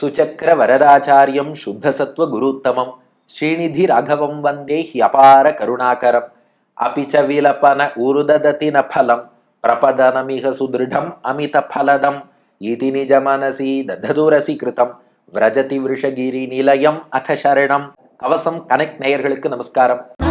சுச்சக்கர வரதாச்சாரியம் சுத்தசத்வ குருத்தமம் ஸ்ரீநிதி ராகவம் வந்தே ஹியபார கருணாகரம் அபிச்ச விலபன உருததின ஃபலம் பிரபதனமிக சுதிருடம் அமித ஃபலதம் இதி நிஜ மனசி தததுரசி கிருதம் விரஜதி விருஷகிரி நிலையம் அத சரணம் கவசம் கனெக்ட் நேயர்களுக்கு நமஸ்காரம்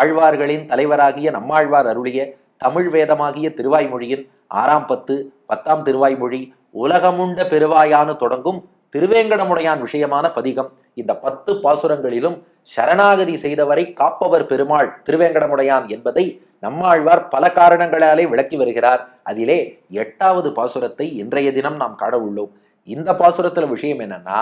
ஆழ்வார்களின் தலைவராகிய நம்மாழ்வார் அருளிய தமிழ் வேதமாகிய திருவாய்மொழியின் ஆறாம் பத்து பத்தாம் திருவாய்மொழி உலகமுண்ட பெருவாயானு தொடங்கும் திருவேங்கடமுடையான் விஷயமான பதிகம். இந்த பத்து பாசுரங்களிலும் சரணாகதி செய்தவரை காப்பவர் பெருமாள் திருவேங்கடமுடையான் என்பதை நம்மாழ்வார் பல காரணங்களாலே விளக்கி வருகிறார். அதிலே எட்டாவது பாசுரத்தை இன்றைய தினம் நாம் காண உள்ளோம். இந்த பாசுரத்துல விஷயம் என்னன்னா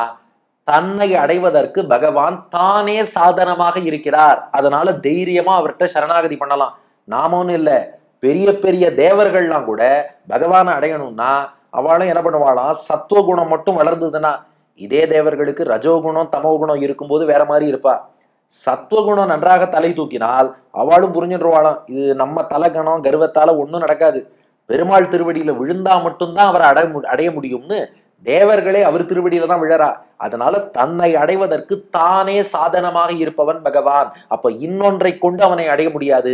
தன்னை அடைவதற்கு பகவான் தானே சாதனமாக இருக்கிறார். அதனால தைரியமா அவர்கிட்ட சரணாகதி பண்ணலாம். நாம ஒன்றும் இல்லை. பெரிய பெரிய தேவர்கள்லாம் கூட பகவானை அடையணும்னா அவளும் என்ன பண்ணுவாளாம் சத்துவகுணம் மட்டும் வளர்ந்ததுன்னா இதே தேவர்களுக்கு ரஜோகுணம் தமோகுணம் இருக்கும்போது வேற மாதிரி இருப்பா. சத்துவகுணம் நன்றாக தலை தூக்கினால் அவளும் புரிஞ்சுடுவாளாம் இது நம்ம தலகணம் கர்வத்தால ஒன்றும் நடக்காது. பெருமாள் திருவடியில விழுந்தா மட்டும்தான் அவரை அடைய மு- அடைய முடியும்னு தேவர்களே அவர் திருவடியில தான் விழறா. அதனால தன்னை அடைவதற்கு தானே சாதனமாக இருப்பவன் பகவான். அப்ப இன்னொன்றை கொண்டு அவனை அடைய முடியாது.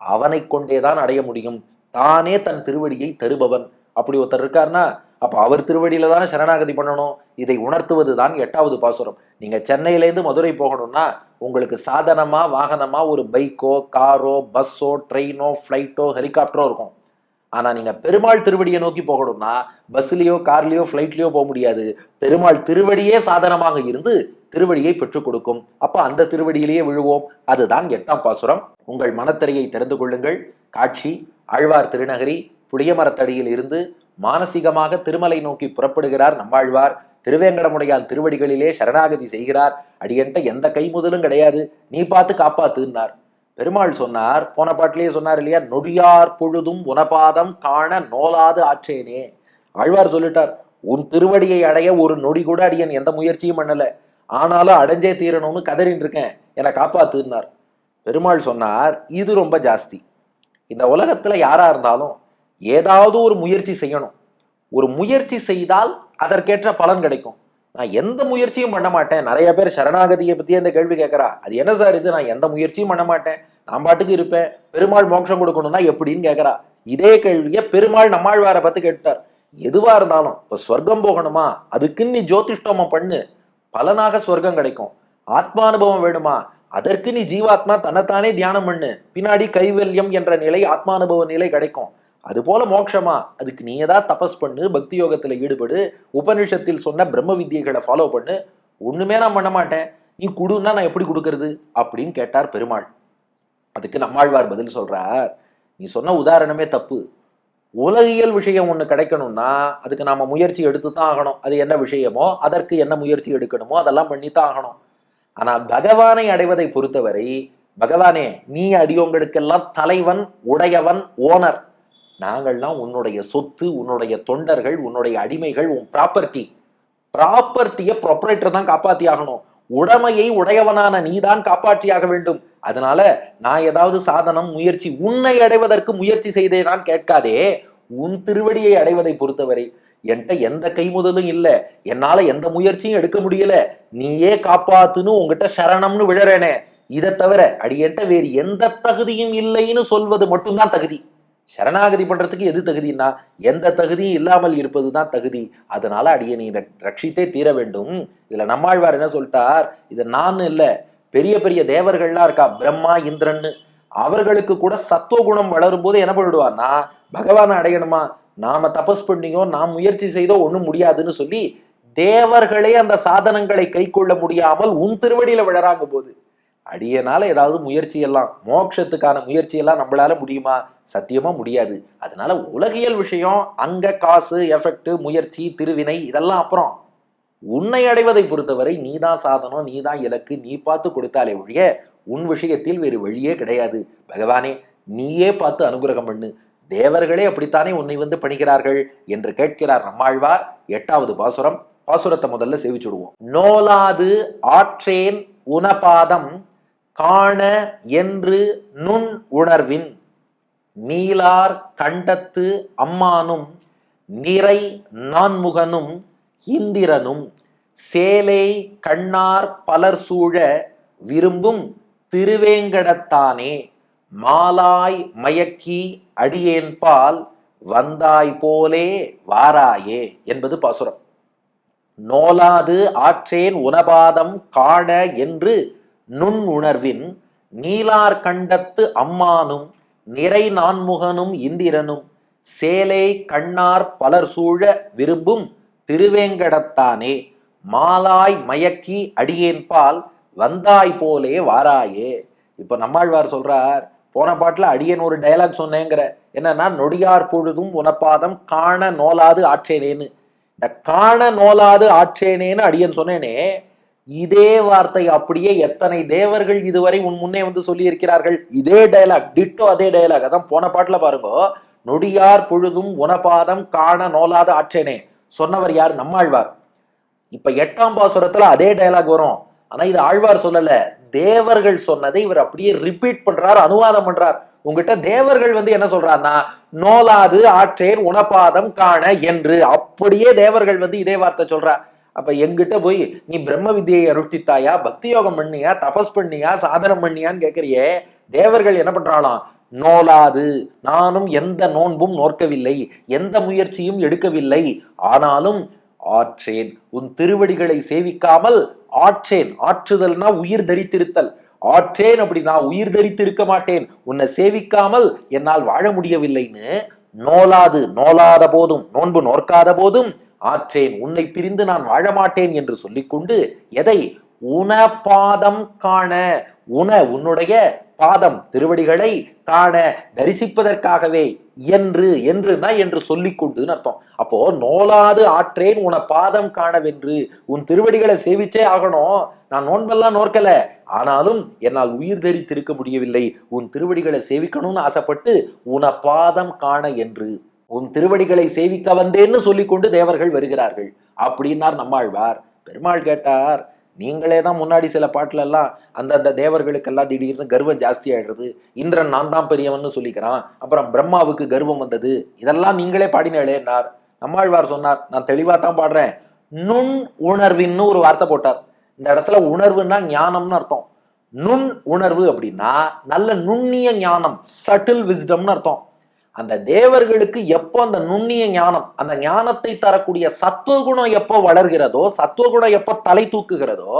அவனை கொண்டேதான் அடைய முடியும். தானே தன் திருவடியை தருபவன். அப்படி ஒருத்தர் இருக்காருன்னா அப்ப அவர் திருவடியில தானே சரணாகதி பண்ணணும். இதை உணர்த்துவது தான் எட்டாவது பாசுரம். நீங்க சென்னையிலேருந்து மதுரை போகணும்னா உங்களுக்கு சாதனமா வாகனமா ஒரு பைக்கோ காரோ பஸ்ஸோ ட்ரெயினோ ஃப்ளைட்டோ ஹெலிகாப்டரோ இருக்கும். ஆனா நீங்க பெருமாள் திருவடியை நோக்கி போகணும்னா பஸ்லயோ கார்லயோ ஃப்ளைட்லயோ போக முடியாது. பெருமாள் திருவடியே சாதனமாக இருந்து திருவடியை பெற்றுக் கொடுக்கும். அப்ப அந்த திருவடியிலேயே விழுவோம். அதுதான் எட்டாம் பாசுரம். உங்கள் மனத்திரையை திறந்து கொள்ளுங்கள். காட்சி ஆழ்வார் திருநகரி புளியமரத்தடியில் இருந்து மானசீகமாக திருமலை நோக்கி புறப்படுகிறார் நம்மாழ்வார். திருவேங்கடமுடையான் திருவடிகளிலே சரணாகதி செய்கிறார். அடியன்ட்ட எந்த கை முதலும் கிடையாது. நீ பார்த்து காப்பாத்துன்னார். பெருமாள் சொன்னார் போன பாட்டிலேயே சொன்னார் இல்லையா நொடியார் பொழுதும் உனபாதம் காண நோலாது ஆற்றேனே. ஆழ்வார் சொல்லிட்டார் உன் திருவடியை அடைய ஒரு நொடி கூட அடியன் எந்த முயற்சியும் பண்ணல. ஆனாலும் அடைஞ்சே தீரணும்னு கதறின்னு இருக்கேன். என்னை காப்பாத்துனார் பெருமாள் சொன்னார் இது ரொம்ப ஜாஸ்தி. இந்த உலகத்துல யாரா இருந்தாலும் ஏதாவது ஒரு முயற்சி செய்யணும். ஒரு முயற்சி செய்தால் அதற்கேற்ற பலன் கிடைக்கும். நான் எந்த முயற்சியும் பண்ண மாட்டேன். நிறைய பேர் சரணாகதியை பத்தி அந்த கேள்வி கேட்கறா. அது என்ன சார் இது? நான் எந்த முயற்சியும் பண்ண மாட்டேன். நான் பாட்டுக்கு இருப்பேன். பெருமாள் மோட்சம் கொடுக்கணும்னா எப்படின்னு கேட்கறா. இதே கேள்வியை பெருமாள் நம்மாழ்வாரை பார்த்து கேட்டார். எதுவா இருந்தாலும் இப்ப ஸ்வர்க்கம் போகணுமா? அதுக்குன்னு நீ ஜோதிஷ்டோமம் பண்ணு. பலனாக ஸ்வர்க்கம் கிடைக்கும். ஆத்மானுபவம் வேணுமா? அதற்கு நீ ஜீவாத்மா தன்னைத்தானே தியானம் பண்ணு. பின்னாடி கைவல்யம் என்ற நிலை ஆத்மானுபவ நிலை கிடைக்கும். அது போல மோட்சமா. அதுக்கு நீ ஏதாவது தபஸ் பண்ணு பக்தி யோகத்துல ஈடுபடு உபனிஷத்தில் சொன்ன பிரம்ம வித்தியைகளை ஃபாலோ பண்ணு. ஒண்ணுமே நான் பண்ண மாட்டேன். நீ கொடுன்னா நான் எப்படி கொடுக்கறது? அப்படின்னு கேட்டார் பெருமாள். அதுக்கு நம்மாழ்வார் பதில் சொல்றார் நீ சொன்ன உதாரணமே தப்பு. உலகியல் விஷயம் ஒன்று கிடைக்கணும்னா அதுக்கு நாம் முயற்சி எடுத்து தான் ஆகணும். அது என்ன விஷயமோ அதற்கு என்ன முயற்சி எடுக்கணுமோ அதெல்லாம் பண்ணி தான் ஆகணும். ஆனால் பகவானை அடைவதை பொறுத்தவரை பகவானே நீ அடியோங்களுக்கெல்லாம் தலைவன் உடையவன் ஓனர். நாங்கள்லாம் உன்னுடைய சொத்து உன்னுடைய தொண்டர்கள் உன்னுடைய அடிமைகள் உன் ப்ராப்பர்ட்டி ப்ராப்பர்ட்டியை ப்ரொப்ரேட்டர் தான் காப்பாத்தி ஆகணும் உடமையை உடையவனான நீதான் காப்பாற்றியாக வேண்டும். அதனால நான் ஏதாவது சாதனம் முயற்சி உன்னை அடைவதற்கு முயற்சி செய்தேனான் கேட்காதே. உன் திருவடியை அடைவதை பொறுத்தவரை என்கிட்ட எந்த கைமுதலும் இல்லை. என்னால எந்த முயற்சியும் எடுக்க முடியல. நீயே காப்பாத்துன்னு உங்ககிட்ட சரணம்னு விழறேனே. இதை தவிர அடியன்ட்ட வேறு எந்த தகுதியும் இல்லைன்னு சொல்வது மட்டும்தான் தகுதி. சரணாகதி பண்ணுறதுக்கு எது தகுதின்னா எந்த தகுதியும் இல்லாமல் இருப்பது தான் தகுதி. அதனால அடிய நீ ரட்சித்தே தீர வேண்டும். இதில் நம்மாழ்வார் என்ன சொல்லிட்டார்? இது நான் இல்லை பெரிய பெரிய தேவர்கள்லாம் இருக்கா பிரம்மா இந்திரன்னு. அவர்களுக்கு கூட சத்துவகுணம் வளரும் போது என்ன பண்ணிடுவான்னா பகவானை அடையணுமா? நாம தபஸ் பண்ணியோ நாம் முயற்சி செய்தோ ஒன்றும் முடியாதுன்னு சொல்லி தேவர்களே அந்த சாதனங்களை கை கொள்ள முடியாமல் உன் திருவடியில விழறாங்க போது. அடியனால ஏதாவது முயற்சி எல்லாம் மோட்சத்துக்கான முயற்சி எல்லாம் நம்மளால முடியுமா? சத்தியமா முடியாது. அதனால உலகியல் விஷயம் அங்க காசு எஃபெக்ட் முயற்சி திருவினை இதெல்லாம் அப்புறம். உன்னை அடைவதை பொறுத்தவரை நீதான் சாதனம் நீதான் இலக்கு நீ பார்த்து கொடுத்தாலே ஒழிய உன் விஷயத்தில் வேறு வழியே கிடையாது. பகவானே நீயே பார்த்து அனுகிரகம் பண்ணு. தேவர்களே அப்படித்தானே உன்னை வந்து பணிகிறார்கள் என்று கேட்கிறார் நம்மாழ்வார். எட்டாவது பாசுரம் பாசுரத்தை முதல்ல சேவிச்சுடுவோம். நோலாது ஆற்றேன் உனபாதம் காண என்று நுண் உணர்வின் நீலார் கண்டத்து அம்மானும் நிறை நான்முகனும் இந்திரனும் சேலை கண்ணார் பலர் சூழ விரும்பும் திருவேங்கடத்தானே மாலாய் மயக்கி அடியேன்பால் வந்தாய் போலே வாராயே என்பது பாசுரம். நோலாது ஆற்றேன் உணபாதம் காண என்று நுண் உணர்வின் நீலார் கண்டத்து அம்மானும் நிறை நான்முகனும் இந்திரனும் சேலை கண்ணார் பலர் சூழ விரும்பும் திருவேங்கடத்தானே மாலாய் மயக்கி அடியேன்பால் வந்தாய் போலே வாராயே. இப்ப நம்மாழ்வார் சொல்றார் போன பாட்டுல அடியன் ஒரு டயலாக் சொன்னேங்கிற என்னன்னா நொடியார் பொழுதும் உனப்பாதம் காண நோலாது ஆற்றேனேன்னு. இந்த காண நோலாது ஆற்றேனேன்னு அடியன் சொன்னேனே இதே வார்த்தை அப்படியே எத்தனை தேவர்கள் இதுவரை உன் முன்னே வந்து சொல்லி இருக்கிறார்கள் இதே டயலாக் டிட்டோ அதே டயலாக் அதான் போன பாட்டுல பாருங்க. நொடியார் பொழுதும் உனபாதம் காண நோலாத ஆற்றேனே. சொன்னவர் யார்? நம்மாழ்வார் இப்ப எட்டாம் பாசுரத்துல அதே டயலாக் வரும். ஆனா இது ஆழ்வார் சொல்லல. தேவர்கள் சொன்னதை இவர் அப்படியே ரிப்பீட் பண்றார் அனுவாதம் பண்றார். உங்ககிட்ட தேவர்கள் வந்து என்ன சொல்றாருன்னா நோலாது ஆற்றேன் உணபாதம் காண என்று அப்படியே தேவர்கள் வந்து இதே வார்த்தை சொல்றார். அப்ப எங்கிட்ட போய் நீ பிரம்ம வித்தியை அருஷ்டித்தாயா? பக்தி யோகம் பண்ணியா? தபஸ் பண்ணியா? சாதனம் பண்ணியான்னு கேட்கறியே தேவர்கள் என்ன பண்றாளாம்? நோலாது. நானும் எந்த நோன்பும் நோற்கவில்லை. எந்த முயற்சியும் எடுக்கவில்லை. ஆனாலும் ஆற்றேன். உன் திருவடிகளை சேவிக்காமல் ஆற்றேன். ஆற்றுதல்னா உயிர் தரித்திருத்தல். ஆற்றேன் அப்படி நான் உயிர் தரித்திருக்க மாட்டேன். உன்னை சேவிக்காமல் என்னால் வாழ முடியவில்லைன்னு நோலாது. நோலாத போதும். நோன்பு நோற்காத போதும் ஆற்றேன் உன்னை பிரிந்து நான் வாழ மாட்டேன் என்று சொல்லிக்கொண்டு எதை? உன பாதம் காண. உன உன்னுடைய பாதம் திருவடிகளை காண தரிசிப்பதற்காகவே என்று என்றுனா என்று சொல்லிக்கொண்டுன்னு அர்த்தம். அப்போ நோலாது ஆற்றேன் உன பாதம் காணவென்று உன் திருவடிகளை சேவிச்சே ஆகணும். நான் நோன்பெல்லாம் நோக்கல ஆனாலும் என்னால் உயிர் தரித்திருக்க முடியவில்லை. உன் திருவடிகளை சேவிக்கணும்னு ஆசைப்பட்டு உன பாதம் காண என்று உன் திருவடிகளை சேவிக்க வந்தேன்னு சொல்லிக்கொண்டு தேவர்கள் வருகிறார்கள். அப்படின்னார் நம்மாழ்வார். பெருமாள் கேட்டார் நீங்களே தான் முன்னாடி சில பாட்டிலெல்லாம் அந்தந்த தேவர்களுக்கெல்லாம் திடீர்னு கர்வம் ஜாஸ்தி ஆயிடுறது இந்திரன் நான் தான் பெரியவன்னு சொல்லிக்கிறான். அப்புறம் பிரம்மாவுக்கு கர்வம் வந்தது. இதெல்லாம் நீங்களே பாடினேளேன்னார் நம்மாழ்வார் சொன்னார் நான் தெளிவாக தான் பாடுறேன். நுண் உணர்வின்னு ஒரு வார்த்தை போட்டார். இந்த இடத்துல உணர்வுன்னா ஞானம்னு அர்த்தம். நுண் உணர்வு அப்படின்னா நல்ல நுண்ணிய ஞானம் சட்டில் விஸ்டம்னு அர்த்தம். அந்த தேவர்களுக்கு எப்போ அந்த நுண்ணிய ஞானம் அந்த ஞானத்தை தரக்கூடிய சத்துவகுணம் எப்போ வளர்கிறதோ சத்துவகுணம் எப்போ தலை தூக்குகிறதோ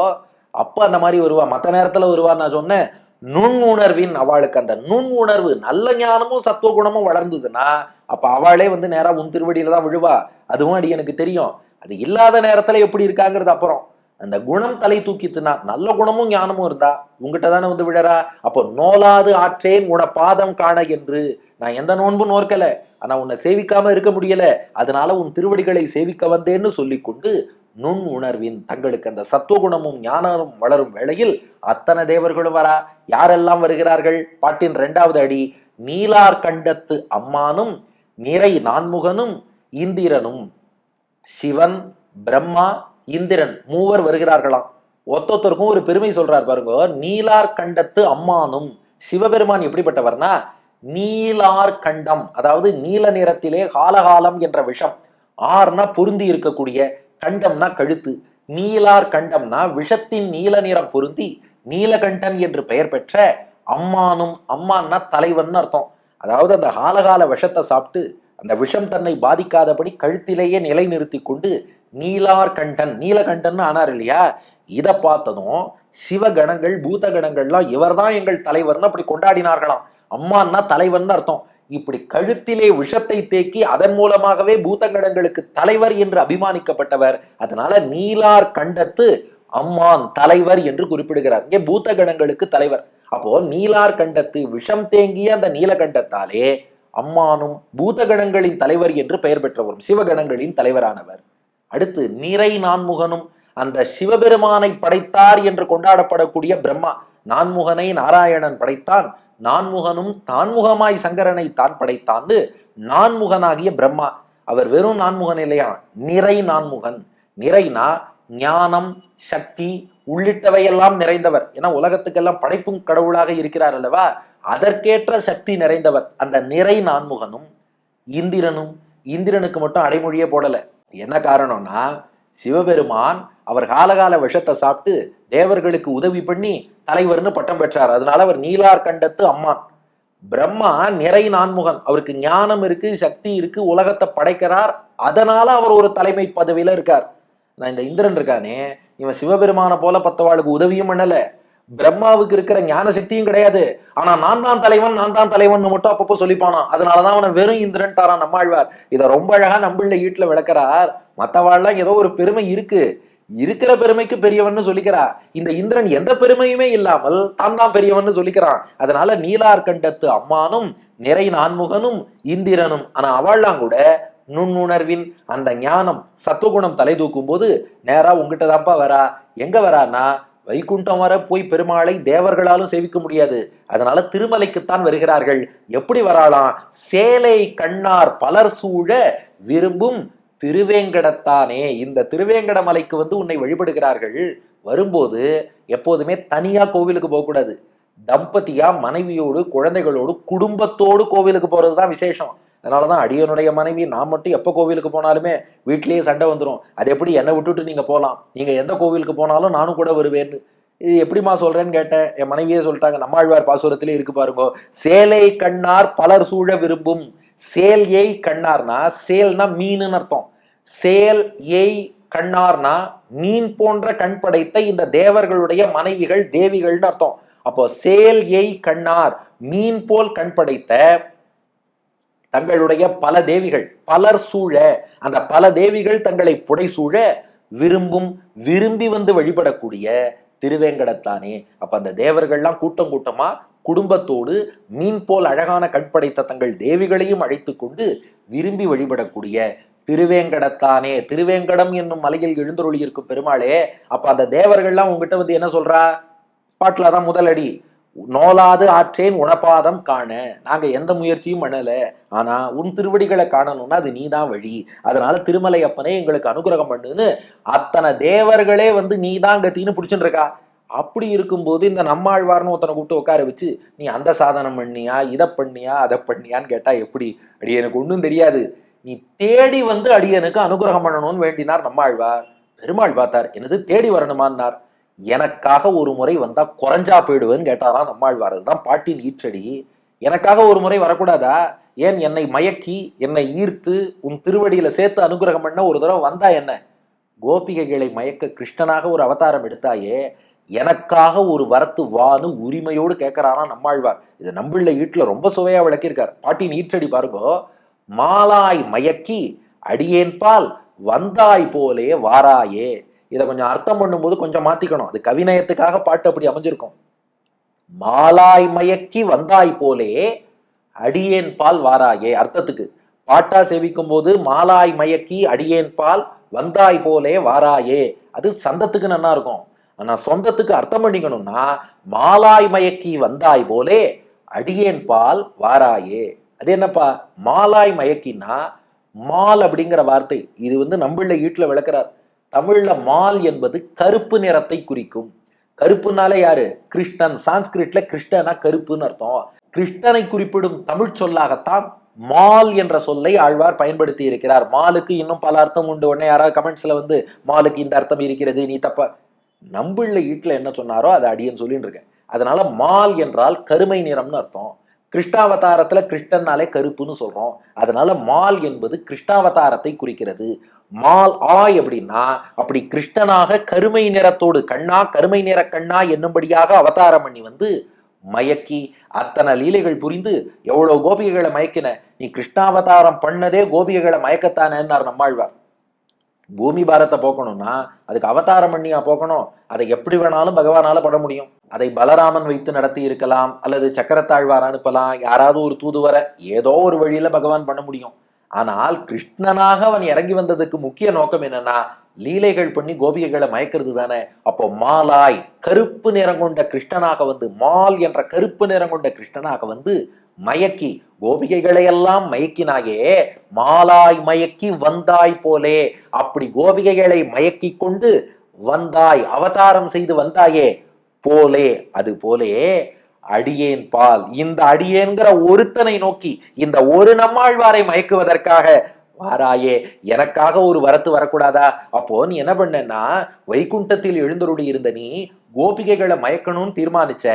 அப்போ அந்த மாதிரி வருவா. மற்ற நேரத்தில் வருவா நான் சொன்னேன். நுண் உணர்வின் அவளுக்கு அந்த நுண் உணர்வு நல்ல ஞானமும் சத்துவகுணமும் வளர்ந்ததுன்னா அப்போ அவளே வந்து நேராக உன் திருவடியில தான் விழுவா. அதுவும் அடி எனக்கு தெரியும். அது இல்லாத நேரத்தில் எப்படி இருக்காங்கிறது அப்புறம். அந்த குணம் தலை தூக்கித்துனா நல்ல குணமும் ஞானமும் இருந்தா உங்ககிட்ட தானே வந்து விழறா? அப்போ நோலாது ஆற்றேன் உன பாதம் காண என்று நான் எந்த நோன்பும் நோக்கல ஆனா உன்னை சேவிக்காம இருக்க முடியல. அதனால உன் திருவடிகளை சேவிக்க வந்தேன்னு சொல்லிக்கொண்டு நுண் உணர்வின் தங்களுக்கு அந்த சத்துவகுணமும் ஞானமும் வளரும் வேளையில் அத்தனை தேவர்களும் வரா. யாரெல்லாம் வருகிறார்கள்? பாட்டின் இரண்டாவது அடி. நீலார் கண்டத்து அம்மானும் நிறை நான்முகனும் இந்திரனும். சிவன் பிரம்மா இந்திரன் மூவர் வருகிறார்களாம். ஒத்தொத்தருக்கும் ஒரு பெருமை சொல்றார் பாருங்க. நீலார் கண்டத்து அம்மானும் சிவபெருமான் எப்படிப்பட்டவர்னா நீலார் கண்டம் அதாவது நீல நிறத்திலே காலகாலம் என்ற விஷம் ஆர்னா பொருந்தி இருக்கக்கூடிய கண்டம்னா கழுத்து. நீலார் கண்டம்னா விஷத்தின் நீல நிறம் பொருந்தி நீலகண்டன் என்று பெயர் பெற்ற அம்மானும் அம்மான்னா தலைவன் அர்த்தம். அதாவது அந்த காலகால விஷத்தை சாப்பிட்டு அந்த விஷம் தன்னை பாதிக்காதபடி கழுத்திலேயே நிலைநிறுத்தி கொண்டு நீலார் கண்டன் நீலகண்டன் ஆனார் இல்லையா? இதை பார்த்ததும் சிவகணங்கள் பூத கணங்கள்லாம் இவர்தான் எங்கள் தலைவர்னு அப்படி கொண்டாடினார்களாம். அம்மான்னா தலைவன் அர்த்தம். இப்படி கழுத்திலே விஷத்தை தேக்கி அதன் மூலமாகவே பூதங்கடங்களுக்கு தலைவர் என்று அபிமானிக்கப்பட்டவர். அதனால நீலார் கண்டத்து அம்மான் தலைவர் என்று குறிப்பிடுகிறார். இங்கே பூத்தகணங்களுக்கு தலைவர். அப்போ நீலார் கண்டத்து விஷம் தேங்கிய அந்த நீலகண்டத்தாலே அம்மானும் பூதகணங்களின் தலைவர் என்று பெயர் பெற்றவரும் சிவகணங்களின் தலைவரானவர். அடுத்து நிறை நான்முகனும் அந்த சிவபெருமானை படைத்தார் என்று கொண்டாடப்படக்கூடிய பிரம்மா. நான்முகனை நாராயணன் படைத்தான். நான்முகனும் தான்முகமாய் சங்கரனை தான் படைத்தான்னு நான்முகனாகிய பிரம்மா. அவர் வெறும் நான்முகன் இல்லையா? நிறை நான்முகன். நிறைனா ஞானம் சக்தி உள்ளிட்டவையெல்லாம் நிறைந்தவர். ஏன்னா உலகத்துக்கெல்லாம் படைப்பும் கடவுளாக இருக்கிறார் அல்லவா? அதற்கேற்ற சக்தி நிறைந்தவர். அந்த நிறை நான்முகனும் இந்திரனும் இந்திரனுக்கு மட்டும் அடைமொழியே போடலை. என்ன காரணம்னா சிவபெருமான் அவர் காலகால விஷத்தை சாப்பிட்டு தேவர்களுக்கு உதவி பண்ணி தலைவர்னு பட்டம் பெற்றார். அதனால அவர் நீலார் கண்டத்து அம்மான். பிரம்மா நிறை நான்முகன் அவருக்கு ஞானம் இருக்கு சக்தி இருக்கு உலகத்தை படைக்கிறார். அதனால அவர் ஒரு தலைமை பதவியில இருக்கார். நான் இந்த இந்திரன் இருக்கானே இவன் சிவபெருமான போல பத்தவாளுக்கு உதவியும் பண்ணல. பிரம்மாவுக்கு இருக்கிற ஞான சக்தியும் கிடையாது. ஆனா நான் தான் தலைவன் நான் தான் தலைவன் மட்டும் அப்பப்போ சொல்லிப்பானா. அதனாலதான் அவனை வெறும் இந்திரன் தாரான் நம்மாழ்வார். இதை ரொம்ப அழகா நம்பிள்ள ஈட்டுல விளக்குறார். மத்தவாள்லாம் ஏதோ ஒரு பெருமை இருக்கு. இருக்கிற பெருமைக்கு பெரியவன்னு சொல்லிக்கிறா. இந்த இந்திரன் எந்த பெருமையுமே இல்லாமல் தான் தான் பெரியவன்னு சொல்லிக்கிறான். அதனால நீலார்கண்டத்து அம்மானும் நிறை நான்முகனும் இந்திரனும் ஆனா அவள்லாம் கூட நுண்ணுணர்வின் அந்த ஞானம் சத்துவகுணம் தலை தூக்கும் போது நேரா உங்ககிட்ட தான்ப்பா வரா. எங்க வரான்னா வைகுண்டம் வர போய் பெருமாளை தேவர்களாலும் சேவிக்க முடியாது. அதனால திருமலைக்குத்தான் வருகிறார்கள். எப்படி வராளாம்? சேலை கண்ணார் பலர் சூழ விரும்பும் திருவேங்கடத்தானே? இந்த திருவேங்கட மலைக்கு வந்து உன்னை வழிபடுகிறார்கள். வரும்போது எப்போதுமே தனியா கோவிலுக்கு போகக்கூடாது. தம்பதியா மனைவியோடு குழந்தைகளோடு குடும்பத்தோடு கோவிலுக்கு போறதுதான் விசேஷம். அதனாலதான் அடியனுடைய மனைவி நான் மட்டும் எப்போ கோவிலுக்கு போனாலுமே வீட்டிலேயே சண்டை வந்துடும் அது எப்படி என்னை விட்டுட்டு நீங்க போகலாம் நீங்க எந்த கோவிலுக்கு போனாலும் நானும் கூட வருவேன்னு. இது எப்படிம்மா சொல்றேன்னு கேட்டேன். என் மனைவியே சொல்லிட்டாங்க நம்மாழ்வார் பாசுரத்திலே இருக்கு பாருங்க. சேலை கண்ணார் பலர் சூழ விரும்பும். சேல் ஏய் கண்ணார்னா சேல்னா மீனுன்னு அர்த்தம். சேல் ஏய் கண்ணார்னா மீன் போன்ற கண் படைத்த இந்த தேவர்களுடைய மனைவிகள் தேவிகள்னு அர்த்தம். அப்போ சேல் ஏய் கண்ணார் மீன் போல் கண் படைத்த தங்களுடைய பல தேவிகள் பலர் சூழ அந்த பல தேவிகள் தங்களை புடை சூழ விரும்பும் விரும்பி வந்து வழிபடக்கூடிய திருவேங்கடத்தானே. அப்ப அந்த தேவர்கள்லாம் கூட்டம் கூட்டமா குடும்பத்தோடு மீன் போல் அழகான கண் படைத்த தங்கள் தேவிகளையும் அழைத்து கொண்டு விரும்பி வழிபடக்கூடிய திருவேங்கடத்தானே திருவேங்கடம் என்னும் மலையில் எழுந்தருளி இருக்கும் பெருமாளே அப்ப அந்த தேவர்கள்லாம் உங்ககிட்ட வந்து என்ன சொல்றா? பாட்டுல தான் முதலடி நோலாது ஆற்றேன் உணப்பாதம் காண நாங்க எந்த முயற்சியும் பண்ணல ஆனா உன் திருவடிகளை காணணும்னா அது நீதான் வழி அதனால திருமலை அப்பனே எங்களுக்கு அனுகிரகம் பண்ணுன்னு அத்தனை தேவர்களே வந்து நீதான் கத்தின்னு பிடிச்சுட்டு இருக்கா? அப்படி இருக்கும்போது இந்த நம்மாழ்வார்னு ஒருத்தனை கூப்பிட்டு உட்கார வச்சு நீ அந்த சாதனம் பண்ணியா? இதை பண்ணியா? அதை பண்ணியான்னு கேட்டா எப்படி? அடி எனக்கு ஒன்றும் தெரியாது. நீ தேடி வந்து அடியனுக்கு அனுகிரகம் பண்ணணும்னு வேண்டினார் நம்மாழ்வார். பெருமாள் பார்த்தார் என்னது தேடி வரணுமான்னார்? எனக்காக ஒரு முறை வந்தா குறைஞ்சா போயிடுவேன்னு கேட்டாராம் நம்மாழ்வார். அதுதான் பாட்டின் ஈற்றடி. எனக்காக ஒரு முறை வரக்கூடாதா? ஏன் என்னை மயக்கி என்னை ஈர்த்து உன் திருவடியில சேர்த்து அனுகிரகம் பண்ண ஒரு தடவை வந்தா என்ன? கோபிகைகளை மயக்க கிருஷ்ணனாக ஒரு அவதாரம் எடுத்தாயே எனக்காக ஒரு வரத்து வான்னு உரிமையோடு கேட்கிறாரா நம்மாழ்வார். இதை நம்பிள்ள ஈட்டில் ரொம்ப சுவையா விளக்கியிருக்கார். பாட்டின் ஈற்றடி பாருங்கோ. மாலாய் மயக்கி அடியேன்பால் வந்தாய் போலே வாராயே. இதை கொஞ்சம் அர்த்தம் பண்ணும்போது கொஞ்சம் மாத்திக்கணும். அது கவிநயத்துக்காக பாட்டு அப்படி அமைஞ்சிருக்கும். மாலாய் மயக்கி வந்தாய் போலே அடியேன் பால் வாராயே. அர்த்தத்துக்கு. பாட்டா சேவிக்கும் போது மாலாய் மயக்கி அடியேன் பால் வந்தாய் போலே வாராயே. அது சந்தத்துக்கு நல்லா இருக்கும். ஆனா சொந்தத்துக்கு அர்த்தம் பண்ணிக்கணும்னா மாலாய் மயக்கி வந்தாய் போலே அடியேன் பால் வாராயே. அது என்னப்பா? மாலாய் மயக்கின்னா மால் அப்படிங்கிற வார்த்தை. இது வந்து நம்மள ஈட்டில் விளக்குறார். தமிழ்ல மால் என்பது கருப்பு நிறத்தை குறிக்கும். கருப்புனாலே யாரு? கிருஷ்ணன். சான்ஸ்கிரிட்ல கிருஷ்ணனா கருப்புன்னு அர்த்தம். கிருஷ்ணனை குறிப்பிடும் தமிழ் சொல்லாகத்தான் மால் என்ற சொல்லை ஆழ்வார் பயன்படுத்தி இருக்கிறார். மாலுக்கு இன்னும் பல அர்த்தம் உண்டு. உடனே யாராவது கமெண்ட்ஸ்ல வந்து மாலுக்கு இந்த அர்த்தம் இருக்கிறது நீ தப்ப நம்பிள்ள ஈட்டில் என்ன சொன்னாரோ அதை அடியன்னு சொல்லிட்டு இருக்கேன். அதனால மால் என்றால் கருமை நிறம்னு அர்த்தம். கிருஷ்ணாவதாரத்துல கிருஷ்ணனாலே கருப்புன்னு சொல்றோம். அதனால மால் என்பது கிருஷ்ணாவதாரத்தை குறிக்கிறது. மால் ஆய் அப்படின்னா அப்படி கிருஷ்ணனாக கருமை நிறத்தோடு கண்ணா கருமை நிற கண்ணா என்னும்படியாக அவதாரம் பண்ணி வந்து மயக்கி அத்தனை லீலைகள் புரிந்து எவ்வளவு கோபிகைகளை மயக்கின. நீ கிருஷ்ணாவதாரம் பண்ணதே கோபிகைகளை மயக்கத்தானேன்னார் நம்மாழ்வார். பூமி பாரத்தை போக்கணும்னா அதுக்கு அவதாரம் பண்ணியா போக்கணும். அதை எப்படி வேணாலும் பகவானால பண்ண முடியும். அதை பலராமன் வைத்து நடத்தி இருக்கலாம் அல்லது சக்கரத்தாழ்வார் அனுப்பலாம் யாராவது ஒரு தூதுவரை ஏதோ ஒரு வழியில பகவான் பண்ண முடியும். ஆனால் கிருஷ்ணனாக அவன் இறங்கி வந்ததுக்கு முக்கிய நோக்கம் என்னன்னா லீலைகள் பண்ணி கோபிகைகளை மயக்கிறது தானே. அப்போ மாலாய் கருப்பு நிறம் கொண்ட கிருஷ்ணனாக வந்து மால் என்ற கருப்பு நிறம் கொண்ட கிருஷ்ணனாக வந்து மயக்கி கோபிகைகளையெல்லாம் மயக்கினாயே மாலாய் மயக்கி வந்தாய் போலே. அப்படி கோபிகைகளை மயக்கி கொண்டு வந்தாய் அவதாரம் செய்து வந்தாயே போலே. அது போலே அடியேன் பால். இந்த அடியேன்கிற ஒருத்தனை நோக்கி இந்த ஒரு நம்மாழ்வாரை மயக்குவதற்காக வாராயே எனக்காக ஒரு வரத்து வரக்கூடாதா? அப்போ நீ என்ன பண்ணனா வைகுண்டத்தில் எழுந்தருடி இருந்த நீ கோபிகைகளை மயக்கணும்னு தீர்மானிச்ச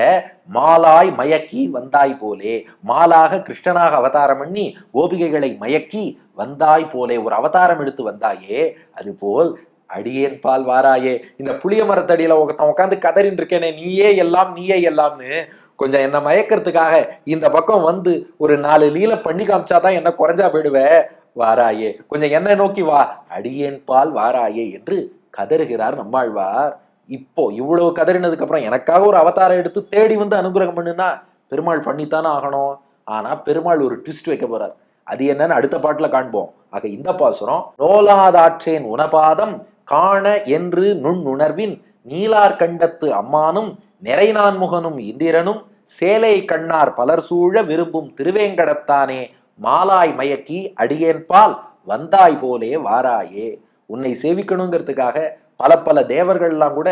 மாலாய் மயக்கி வந்தாய் போலே. மாலாக கிருஷ்ணனாக அவதாரம் பண்ணி கோபிகைகளை மயக்கி வந்தாய் போலே. ஒரு அவதாரம் எடுத்து வந்தாயே. அதுபோல் அடியேன் பால் வாராயே. இந்த புளிய மரத்தடியில ஒருத்தன் உட்காந்து கதறின்னு இருக்கேனே நீயே எல்லாம் நீயே எல்லாம்னு கொஞ்சம் என்ன மயக்கிறதுக்காக இந்த பக்கம் வந்து ஒரு நாலு லீல பண்ணி காமிச்சாதான் என்ன குறைஞ்சா போயிடுவேன் வாராயே. கொஞ்சம் என்ன நோக்கி வா. அடியேன் பால் வாராயே என்று கதறுகிறார் நம்மாழ்வார். இப்போ இவ்வளவு கதறினதுக்கு அப்புறம் எனக்காக ஒரு அவதாரம் எடுத்து தேடி வந்து அனுகிரகம் பண்ணுனா பெருமாள் பண்ணித்தானே ஆகணும். ஆனா பெருமாள் ஒரு ட்விஸ்ட் வைக்க போறார். அது என்னன்னு அடுத்த பாட்டுல காண்போம். ஆக இந்த பாசுரம் நோலாதாற்றேன் உணபாதம் காண என்று நுண்ணுணர்வின் நீலார் கண்டத்து அம்மானும் நிறைநான்முகனும் இந்திரனும் சேலை கண்ணார் பலர் சூழ விரும்பும் திருவேங்கடத்தானே மாலாய் மயக்கி அடியேன் பால் வந்தாய் போலே வாராயே. உன்னை சேவிக்கணுங்கிறதுக்காக பல பல தேவர்கள்லாம் கூட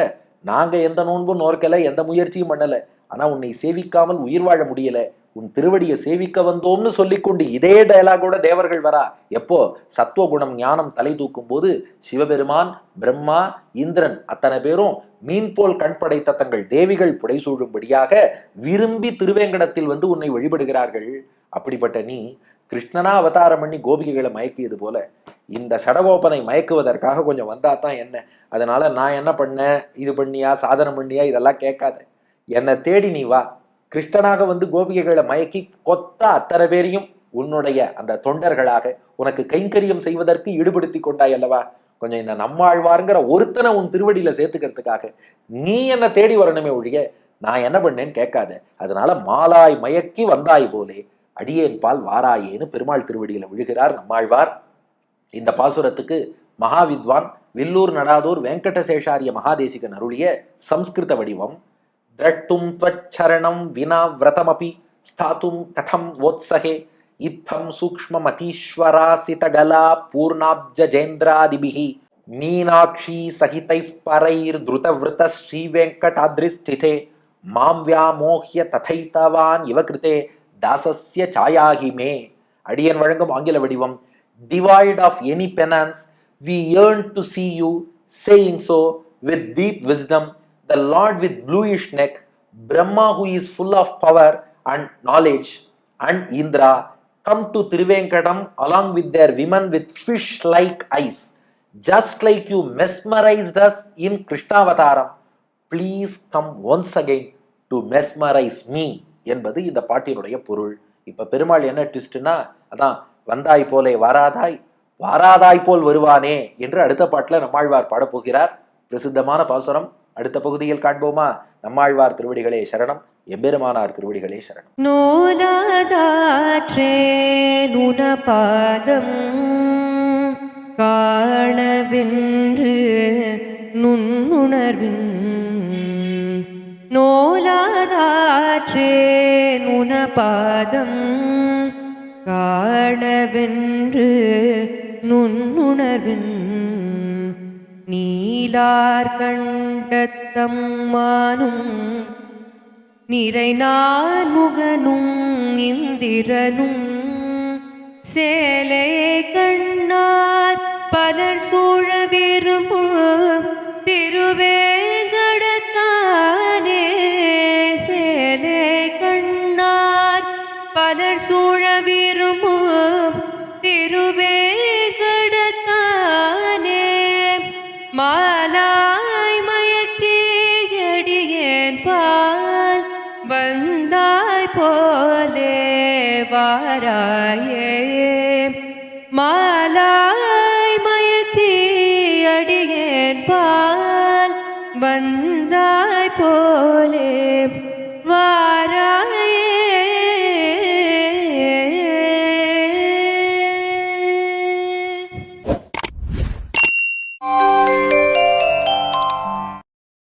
நாங்கள் எந்த நோன்பும் நோர்க்கல எந்த முயற்சியும் பண்ணலை. ஆனால் உன்னை சேவிக்காமல் உயிர் வாழ முடியல. உன் திருவடியை சேவிக்க வந்தோம்னு சொல்லிக்கொண்டு இதே டயலாகோட தேவர்கள் வரா. எப்போ? சத்துவகுணம் ஞானம் தலை தூக்கும் போது சிவபெருமான் பிரம்மா இந்திரன் அத்தனை பேரும் மீன் போல் கண் படைத்த தங்கள் தேவிகள் புடைசூழும்படியாக விரும்பி திருவேங்கடத்தில் வந்து உன்னை வழிபடுகிறார்கள். அப்படிப்பட்ட நீ கிருஷ்ணனா அவதாரம் பண்ணி கோபிகைகளை மயக்கியது போல இந்த சடகோபனை மயக்குவதற்காக கொஞ்சம் வந்தா தான் என்ன? அதனால நான் என்ன பண்ணேன் இது பண்ணியா? சாதனம் பண்ணியா? இதெல்லாம் கேட்காத. என்னை தேடி நீ வா. கிருஷ்ணனாக வந்து கோபிகைகளை மயக்கி கொத்த அத்தனை பேரையும் உன்னுடைய அந்த தொண்டர்களாக உனக்கு கைங்கரியம் செய்வதற்கு ஈடுபடுத்தி கொண்டாய் அல்லவா? கொஞ்சம் இந்த நம்மாழ்வாருங்கிற ஒருத்தனை உன் திருவடியில சேர்த்துக்கிறதுக்காக நீ என்ன தேடி வரணுமே ஒழிய நான் என்ன பண்ணேன்னு கேட்காத. அதனால மாலாய் மயக்கி வந்தாய் போலே அடியேன் பால் வாராயேன்னு பெருமாள் திருவடியில விழுகிறார் நம்மாழ்வார். இந்த பாசுரத்துக்கு மகாவித்வான் வில்லூர் நடாதூர் வெங்கடசேஷாரிய மகாதேசிகன் அருளிய சம்ஸ்கிருத வடிவம் திரட்டும் துவச்சரணம் வினா விரதமபி ஸ்தாத்தும் கதம் ஓத்சகே இத்தம் சூக்மமதீஸ்வராசிதடலா பூர்ணாப்ஜேந்திராதிபிகி மீனாட்சி சகிதை பரைர் திருதவிருத ஸ்ரீவேங்கடாத்ரிஸ்திதே மாம் வியாமோஹ்ய ததைத்தவான் இவ தாசஸ்ய சாயாகி அடியன் வழங்கும் ஆங்கில வடிவம் divide of any penance we yearn to see you saying so with deep wisdom the Lord with bluish neck, Brahma who is full of power and knowledge, and Indra come to Trivenkadam along with their women with fish like eyes. Just like you mesmerized us in Krishnavataram, please come once again to mesmerize me என்பது இந்த பாட்டினுடைய பொருள் இப்ப பெருமாள் என்ன ட்விஸ்ட்னா அதான் வந்தாய் போலே வாராதாய் வாராதாய் போல் வருவானே என்று அடுத்த பாட்டில் நம்மாழ்வார் பாடப்போகிறார். பிரசித்தமான பாசுரம். அடுத்த பகுதியில் காண்போமா? நம்மாழ்வார் திருவடிகளே சரணம். எம்பெருமானார் திருவடிகளே சரணம். நூலாதாற்றே நுணபாதம் காணவென்று நுண்ணுணர்வின். நூலாதாற்றே நுணபாதம் காணவென்று நுண்ணுணர்வின் நீலார் கண்டத்தம்மானும் நிறைநாள் முகனும் இந்திரனும் சேலை கண்ணார் பலர் சூழ விரும்பும் திருவே சூழ விரும்பும் திருவேகடத்தானே மாலாய் மயக்கியடியேன் பால் வந்தாய் போலே வாராயே. மாலாய் மயக்கியடியேன் பால் வந்தாய்